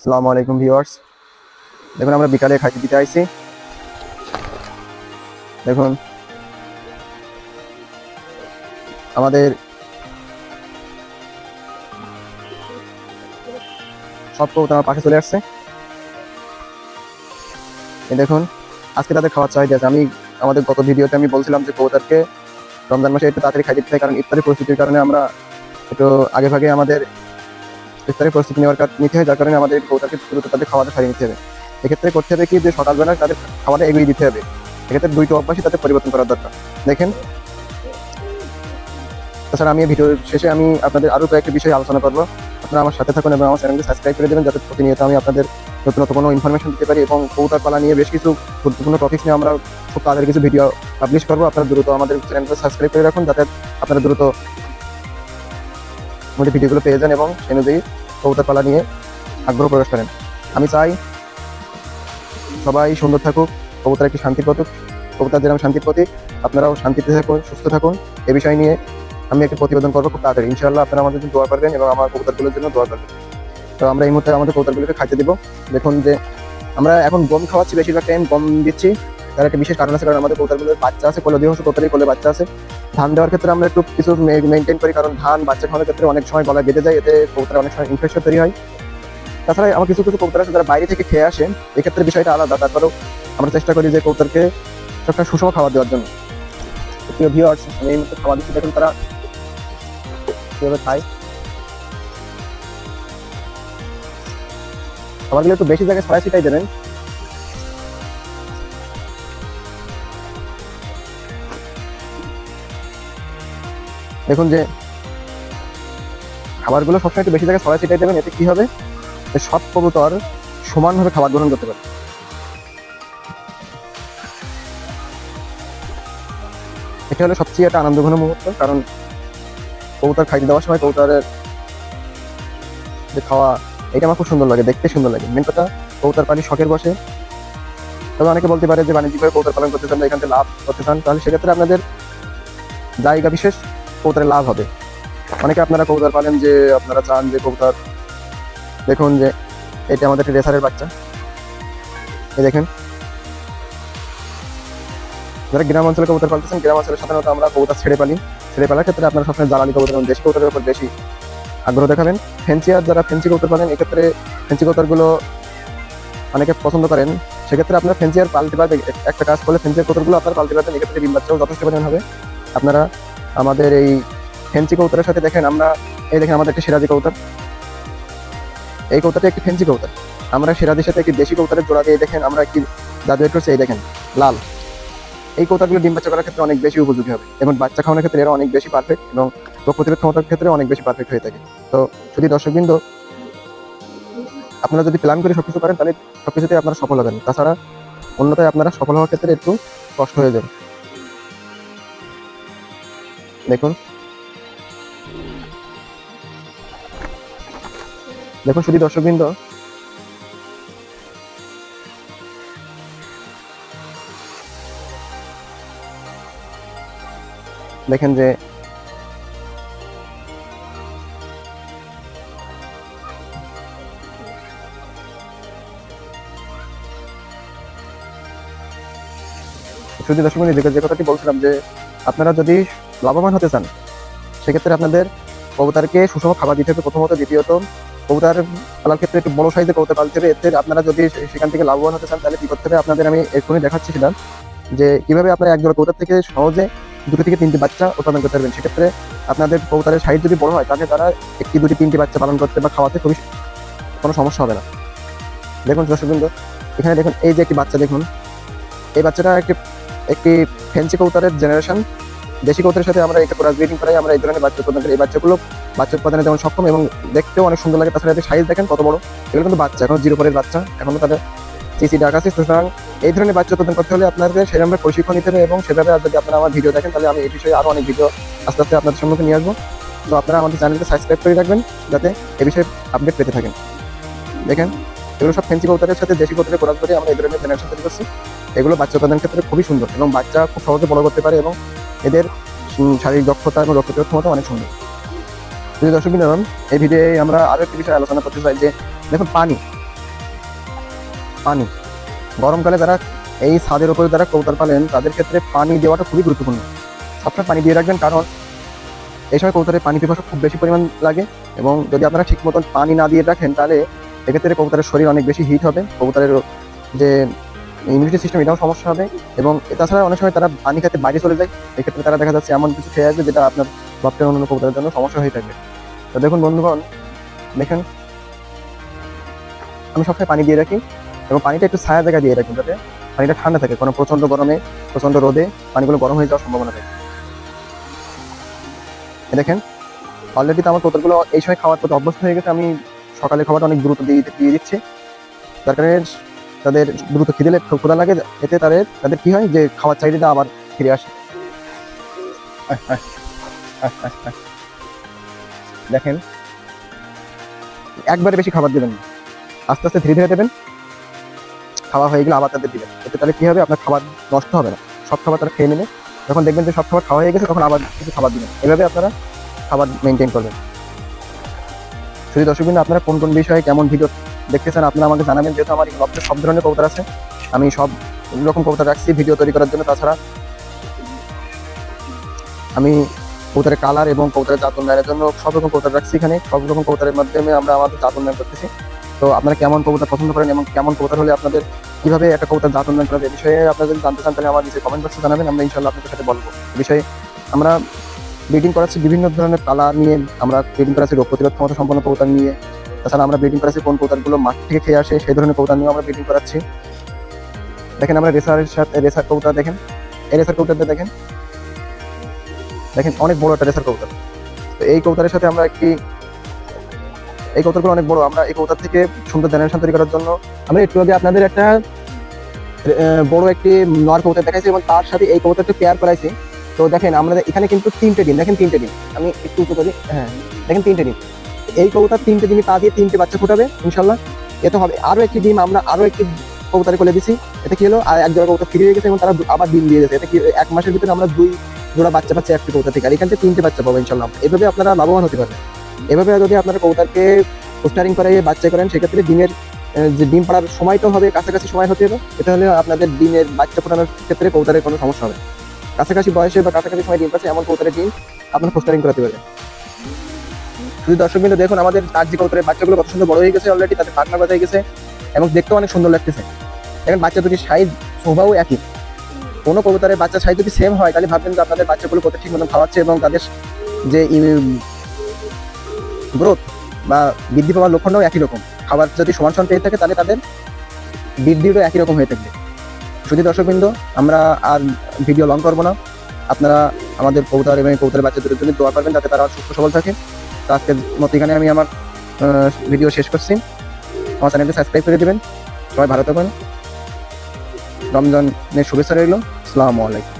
আসসালামু আলাইকুম ভিউয়ার্স। দেখুন, আমরা বিকালে খাইতে দিতে আইছি। দেখুন, আমাদের সব কবুতর আমার পাশে চলে আসছে। দেখুন, আজকে তাদের খাওয়ার চাহিদা আছে। আমি, আমাদের গত ভিডিওতে আমি বলছিলাম যে কবুতরকে রমজান মাসে একটু তাড়াতাড়ি খাইতে দিতে হয় কারণ ইফতারি পরিস্থিতির কারণে আমরা একটু আগে ভাগে আমাদের ইফতারের প্রস্তুতি নেওয়ার নিতে হয়, যার কারণে আমাদের কৌতাকে দ্রুত তাদের খাওয়াটা সারিয়ে নিতে হবে। এক্ষেত্রে করতে হবে কি যে সকালবেলা তাদের খাওয়াটা এগিয়ে দিতে হবে। এক্ষেত্রে দুইটা অভ্যাসই তাদের পরিবর্তন করার দরকার। দেখেন। তাছাড়া আমি ভিডিও শেষে আমি আপনাদের আরও কয়েকটি বিষয়ে আলোচনা করব। আপনারা আমার সাথে থাকুন এবং আমার চ্যানেলকে সাবস্ক্রাইব করে দেবেন যাতে প্রতিনিয়ত আমি আপনাদের নতুন নতুন কোনো ইনফরমেশন দিতে পারি এবং কৌটার পালা নিয়ে বেশ কিছু গুরুত্বপূর্ণ টপিক্স নিয়ে আমরা খুব তাদের কিছু ভিডিও পাবলিশ করব। আপনারা দ্রুত আমাদের চ্যানেলকে সাবস্ক্রাইব করে রাখুন যাতে আপনারা দ্রুত আমাদের ভিডিওগুলো পেয়ে যান এবং সেই অনুযায়ী কবুতর পালা নিয়ে আগ্রহ প্রকাশ করেন। আমি চাই সবাই সুন্দর থাকুক কবুতর একটি শান্তির প্রতীক কবুতর যেরকম শান্তির প্রতীক আপনারাও শান্তিতে থাকুন, সুস্থ থাকুন। এ বিষয় নিয়ে আমি একটা প্রতিবেদন করব খুব তাড়াতাড়ি। ইনশাল্লাহ আপনারা আমাদের জন্য দোয়া করবেন এবং আমার কবুতরগুলোর জন্য দোয়া করবেন। তো আমরা এই মুহূর্তে আমাদের কবুতরগুলোকে খাইতে দিব। দেখুন যে আমরা এখন গম খাওয়াচ্ছি, বেশিরভাগ টাইম গম দিচ্ছি। তার একটা বিশেষ কারণ আছে, কারণ আমাদের কবুতরগুলোর বাচ্চা আছে, কোলে দিবস কবুতরই কোলে বাচ্চা আছে। ধান দেওয়ার ক্ষেত্রে আমরা একটু কিছু মেনটেন করি, কারণ ধান বাচ্চা খাওয়ানোর ক্ষেত্রে অনেক সময় গলায় বেঁধে যায়, এতে কবুতরের অনেক সময় ইনফেকশন তৈরি হয়। তাছাড়া আমার কিছু কিছু কবুতর আছে, যারা বাইরে থেকে খেয়ে আসে, এক্ষেত্রে বিষয়টা আলাদা। তারপরেও আমরা চেষ্টা করি যে কবুতরকে সবসময় সুষম খাবার দেওয়ার জন্য। প্রিয় আমি এই মুহূর্তে খাবার দিচ্ছি। দেখুন তারা কীভাবে খায়। খাবারগুলো একটু বেশি জায়গায় ছড়াই ছিটাই দেবেন। দেখুন যে খাবারগুলো সবসময় একটু বেশি জায়গায় ছড়াই ছিটাই দেবেন, এতে কি হবে? সব কবুতর সমানভাবে খাবার গ্রহণ করতে পারে এটা হলো সবচেয়ে একটা আনন্দঘন মুহূর্ত, কারণ কবুতর খাইতে দেওয়ার সময় কবুতরের যে খাওয়া, এটা আমার খুব সুন্দর লাগে, দেখতে সুন্দর লাগে। মেন কথা, কবুতর পানি শখের বসে। তবে অনেকে বলতে পারে যে বাণিজ্যিকভাবে কবুতর পালন করতে চান এখান থেকে লাভ করতে চান, তাহলে সেক্ষেত্রে আপনাদের জায়গা বিশেষ কবুতরের লাভ হবে। অনেকে আপনারা কবুতর পালেন যে আপনারা চান যে কবুতর, দেখুন যে এটা আমাদের একটা রেসারের বাচ্চা। এই দেখেন। যারা গ্রাম অঞ্চলে কবুতর পালতেছেন, গ্রাম অঞ্চলে সাধারণত আমরা কবুতর ছেড়ে পালি। ছেড়ে পালার ক্ষেত্রে আপনারা সবসময় জ্বালানি কবুতর এবং দেশি কবুতরের উপর বেশি আগ্রহ দেখাবেন। ফেন্সি আর যারা ফেন্সি কবুতর পালেন, এক্ষেত্রে ফেন্সি কবুতরগুলো অনেকে পছন্দ করেন। সেক্ষেত্রে আপনারা ফেন্সি আর পাল্টে পারবেন, একটা কাজ করলে ফেন্সি কবুতরগুলো আপনারা পাল্টে পারবেন, এক্ষেত্রে ডিম বাচ্চাও যথেষ্ট পরিমাণ হবে। আপনারা আমাদের এই ফেন্সি কৌতারের সাথে দেখেন আমরা, এই দেখেন আমাদের একটা সিরাজি কবুতর। এই কবুতরটা একটি ফেন্সি কবুতর। আমরা সিরাজির সাথে একটি দেশি কবুতরের জোড়া দিয়ে দেখেন, আমরা একটি জাদু এড করছি, এই দেখেন, লাল। এই কবুতরগুলো ডিম বাচ্চা করার ক্ষেত্রে অনেক বেশি উপযোগী হবে এবং বাচ্চা খাওয়ানোর ক্ষেত্রে এরা অনেক বেশি পারফেক্ট এবং রোগ প্রতিরোধ ক্ষমতার ক্ষেত্রে অনেক বেশি পারফেক্ট হয়ে থাকে। তো যদি দর্শকবৃন্দ আপনারা যদি প্ল্যান করে সবকিছু করেন, তাহলে সবকিছুতে আপনারা সফল হবেন। তাছাড়া অন্যথায় আপনারা সফল হওয়ার ক্ষেত্রে একটু কষ্ট হয়ে যাবে। দেখুন। দেখুন শুধু দর্শকবৃন্দ। দেখেন যে শুধু দর্শক যে কথাটি বলছিলাম যে আপনারা যদি লাভবান হতে চান, সেক্ষেত্রে আপনাদের কবুতারকে সুষম খাবার দিতে হবে প্রথমত। দ্বিতীয়ত, কবুতর পালার ক্ষেত্রে একটু বড় সাইজের কবুতর পালতে হবে। এতে আপনারা যদি সেখান থেকে লাভবান হতে চান, তাহলে কী করতে হবে? আপনাদের আমি এক্ষুনি দেখাচ্ছি সেটা, যে কীভাবে আপনারা এক জোড়া কবুতর থেকে সহজে দুটো থেকে তিনটি বাচ্চা উৎপাদন করতে পারবেন। সেক্ষেত্রে আপনাদের কবুতরের সাইজ যদি বড় হয়, তাহলে তারা একটি, দুটি, তিনটি বাচ্চা পালন করতে বা খাওয়াতে খুবই কোনো সমস্যা হবে না। দেখুন দর্শকবৃন্দ, এখানে দেখুন, এই যে একটি বাচ্চা দেখুন, এই বাচ্চাটা একটি একটি ফেন্সি কবুতরের জেনারেশন দেশি কবুতরের সাথে আমরা এটা ক্রস ব্রিডিং করাই, আমরা এই ধরনের বাচ্চা উৎপাদন করি। এই বাচ্চাগুলো, বাচ্চা উৎপাদনে যেমন সক্ষম এবং দেখতেও অনেক সুন্দর লাগে। তাছাড়া সাইজ দেখেন কত বড়। এগুলো কিন্তু বাচ্চা, এখন জিরো পরের বাচ্চা। এখনও তাদের সিসি ডাক আছে। সুতরাং এই ধরনের বাচ্চা উৎপাদন করতে হলে আপনাদের সেরকম প্রশিক্ষণ নিতে হবে এবং সেভাবে যদি আপনারা আমার ভিডিও দেখেন, তাহলে আমি এই বিষয়ে আরও অনেক ভিডিও আস্তে আস্তে আপনাদের সম্মুখে নিয়ে আসব। তো আপনারা আমাদের চ্যানেলকে সাবস্ক্রাইব করে রাখবেন, যাতে এ বিষয়ে আপডেট পেতে থাকেন। দেখেন, এগুলো সব ফেন্সি কবুতরের সাথে দেশি কবুতরের ক্রস করে আমরা এই ধরনের জেনারেশন তৈরি করছি এগুলো বাচ্চা উৎপাদন ক্ষেত্রে খুবই সুন্দর এবং বাচ্চা খুব সহজে বড় করতে পারে এবং এদের শারীরিক দক্ষতা এবং রোগ ক্ষমতা অনেক সুন্দর। যদি দর্শক বিনোদন এই ভিডিওয়ে আমরা আরও একটি বিষয়ে আলোচনা করতে চাই যে, দেখুন, পানি। পানি। গরমকালে যারা এই ছাদের উপরে যারা কৌতার পালেন, তাদের ক্ষেত্রে পানি দেওয়াটা খুবই গুরুত্বপূর্ণ। সবসময় পানি দিয়ে রাখবেন কারণ এই সময় কৌতারে পানি পিপাসা খুব বেশি পরিমাণ লাগে এবং যদি আপনারা ঠিক মতন পানি না দিয়ে রাখেন, তাহলে এক্ষেত্রে কবুতরের শরীর অনেক বেশি হিট হবে। কবুতরের যে ইমিউনিটি সিস্টেম এটাও সমস্যা হবে এবং তাছাড়া অনেক সময় তারা পানি খেতে বাইরে চলে যায়, এক্ষেত্রে তারা দেখা যাচ্ছে এমন কিছু খেয়ে আসবে যেটা আপনার বাপটের কবুতরের জন্য সমস্যা হয়ে থাকে। তো দেখুন বন্ধুগণ, দেখেন, আমি সবসময় পানি দিয়ে রাখি এবং পানিটা একটু ছায়া জায়গায় দিয়ে রাখি যাতে পানিটা ঠান্ডা থাকে, কোনো প্রচণ্ড গরমে প্রচণ্ড রোদে পানিগুলো গরম হয়ে যাওয়ার সম্ভাবনা থাকে। দেখেন অলরেডি তো আমার কবুতরগুলো এই সময় খাওয়ার প্রতি অভ্যস্ত হয়ে গেছে, আমি সকালে খাবারটা অনেক দ্রুত দিয়ে দিয়ে দিচ্ছি। তার কারণে তাদের দ্রুত খিদে ক্ষুধা লাগে, এতে তাদের তাদের কি হয় যে খাওয়ার চাহিদাটা আবার ফিরে আসে। দেখেন, একবারে বেশি খাবার দেবেন না। আস্তে আস্তে ধীরে ধীরে দেবেন, খাওয়া হয়ে গেলে আবার তাদের দিবেন। এতে তাহলে কী হবে? আপনার খাবার নষ্ট হবে না। সব খাবার তারা খেয়ে নেবে। যখন দেখবেন যে সব খাবার খাওয়া হয়ে গেছে, তখন আবার কিছু খাবার দিবেন। এভাবে আপনারা খাবার মেনটেন করবেন। শুধু দর্শক আপনারা কোন কোন বিষয়ে কেমন ভিডিও দেখতে চান আপনারা আমাকে জানাবেন যেহেতু আমার লক্ষ্যে সব ধরনের কবুতর আছে। আমি সব রকম কবুতর রাখছি, ভিডিও তৈরি করার জন্য। তাছাড়া আমি কবুতরের কালার এবং কবুতরের জাত উন্নয়নের জন্য সব রকম কবুতর রাখছি এখানে। সব রকম কবুতরের মাধ্যমে আমরা আমাদের জাত উন্নয়ন করতেছি। তো আপনারা কেমন কবুতর পছন্দ করেন এবং কেমন কবুতর হলে আপনাদের কীভাবে একটা কবুতর জাত উন্নয়ন করা যায় বিষয়ে আপনারা যদি জানতে চান, তাহলে আমার নিচে কমেন্ট বক্সে জানাবেন। আমরা ইনশাল্লাহ আপনাদের সাথে বলব। বিষয়ে আমরা ব্রিডিং করাচ্ছি বিভিন্ন ধরনের কালার নিয়ে। আমরা ব্রিডিং করাচ্ছি রোগ প্রতিরোধ ক্ষমতা সম্পন্ন কবুতর নিয়ে। তাছাড়া আমরা ব্রিডিং করাচ্ছি কোন কবুতরগুলো মাঠ থেকে খেয়ে আসে, সেই ধরনের কবুতর নিয়েও আমরা ব্রিডিং করাচ্ছি। দেখেন আমরা রেসারের সাথে, রেসার কবুতর দেখেন। এই রেসার কবুতরটা দেখেন। দেখেন অনেক বড় একটা রেসার কবুতর তো এই কবুতরের সাথে আমরা একটি, এই কবুতরগুলো অনেক বড়। আমরা এই কবুতর থেকে সুন্দর জেনারেশন তৈরি করার জন্য আমরা একটু আগে আপনাদের একটা বড় একটি নর কবুতর দেখাইছি এবং তার সাথে এই কবুতরটা পেয়ার করাইছি। তো দেখেন, আমরা এখানে কিন্তু তিনটে ডিম, দেখেন তিনটে ডিম। আমি একটু উঁচু করি হ্যাঁ দেখেন তিনটে ডিম। এই কবুতর তিনটে ডিমই পা দিয়ে তিনটে বাচ্চা ফুটাবে, ইনশাল্লাহ। এতে হবে। আরও একটি ডিম, আমরা আরও একটি কবুতরে করে দিছি। এতে কি হলো? আর এক জোড়া কবুতর ফিরে গেছে এবং তারা আবার ডিম দিয়ে গেছে এতে কি এক মাসের ভিতরে আমরা দুই জোড়া বাচ্চা পাচ্ছি একটি কবুতর থেকে। আর এখান থেকে তিনটে বাচ্চা পাবো ইনশাল্লাহ। এভাবে আপনারা লাভবান হতে পারবেন। এভাবে যদি আপনারা কবুতরকে পোস্টারিং করে বাচ্চা করেন, সেক্ষেত্রে ডিমের যে ডিম পাড়ার সময়টাও হবে, কাছাকাছি সময় হতে হবে এটা হলে আপনাদের ডিমের বাচ্চা ফোটানোর ক্ষেত্রে কবুতরের কোনো সমস্যা হবে কাছাকাছি বয়সে বা কাছাকাছি সময় ডিম পাচ্ছে, এমন কবুতরের ডিম আপনার পোস্টারিং করাতে পারবেন। শুধু দর্শক বিন্দু দেখুন আমাদের তার কবুতরের বাচ্চাগুলো কত সুন্দর বড় হয়ে গেছে অলরেডি তাদের পাখনা বাজায় গেছে এবং দেখতেও অনেক সুন্দর লাগতেছে। এখন বাচ্চা দুটি সাইজ স্বভাবও একই। কোনো কবুতরের বাচ্চা সাইজ যদি সেম হয়, তাহলে ভাববেন যে আপনাদের বাচ্চাগুলো কত ঠিক মতন খাওয়াচ্ছে এবং তাদের যে গ্রোথ বা বৃদ্ধি পাওয়ার লক্ষণটাও একই রকম। খাবার যদি সমান সমান পেয়ে থাকে, তাহলে তাদের বৃদ্ধিটাও একই রকম হয়ে থাকবে। শুধু দর্শকবৃন্দ, আমরা আর ভিডিও লং করব না। আপনারা আমাদের কবুতর এবং কবুতরের বাচ্চাদের জন্য দোয়া করবেন, যাতে তারা সুস্থ সবল থাকে। তো আজকের মতো এখানে আমি আমার ভিডিও শেষ করছি। আমার চ্যানেলটি সাবস্ক্রাইব করে দেবেন। সবাই ভালো থাকবেন রমজানের শুভেচ্ছা রইল। আসসালামু আলাইকুম।